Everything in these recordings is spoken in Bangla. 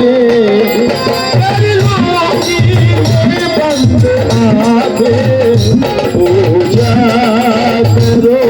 के कर लूंगी मैं बंद आके पूजा करूंगी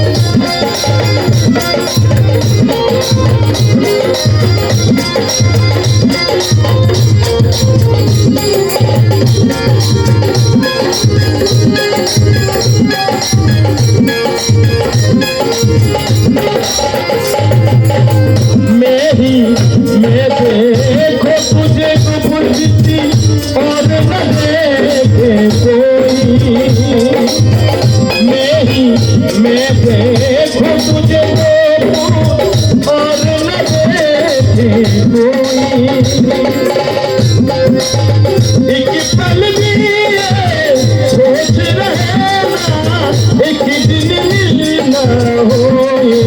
मैं देखो तुझे गुफुर और न देखे कोई एक पल भी सोच रहे ना एक दिन मिलना होए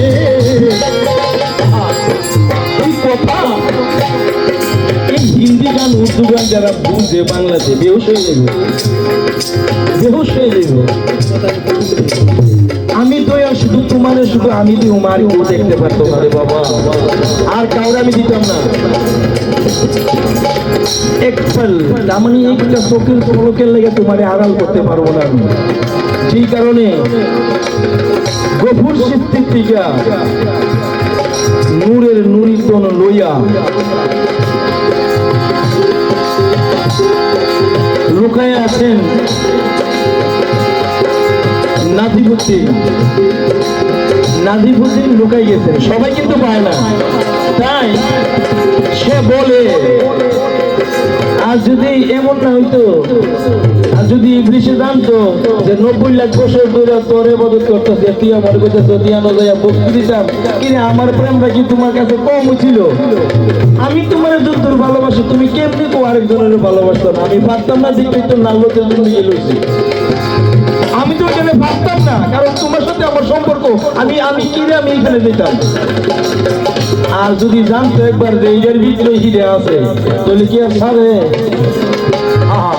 এই কথা এই হিন্দি গান উর্দু গান যারা বুঝে বাংলাতে বেহুশ হয়ে যাবে বেহুশ হয়ে যাবে আমি তো আর শুধু আমি দিও আর কেউ দেখতে পারতো না বাবা। আর কাউরে আমি দিতাম না। এক মানে একটা লেগে তোমারে আড়াল করতে পারব না আমি। সেই কারণে গভুর সিদ্ধির টিকা নূরের নুরিতন লইয়া লুকায় আছেন নাদিবুদ্দিন নাদিবুদ্দিন লুকাই গেছেন সবাই কিন্তু পায় না। তাই সে বলে, আর যদি এমন না হইতো, আর যদি ইংলিশে জানতো যে নব্বই লাখ বছর ধরে তোরে মদত করতেছে, তুই আমার কাছে যদি আনো যাইয়া বস্তু দিতাম, কিরে আমার প্রেমটা কি তোমার কাছে কম ছিল? আমি তোমার যুদ্ধর ভালোবাসি, তুমি কেমনি তো আরেকজনের ভালোবাসতো না? আমি পারতাম না দিকে তো নাল্লোতে নিয়ে লইছি আমি তো এখানে পারতাম না, কারণ তোমার সাথে আমার সম্পর্ক, আমি আমি কিনে আমি এখানে যেতাম আর যদি জানতো একবার যে এইটার ভিতরে হিরে আছে, তাহলে কি আর সারে আহা।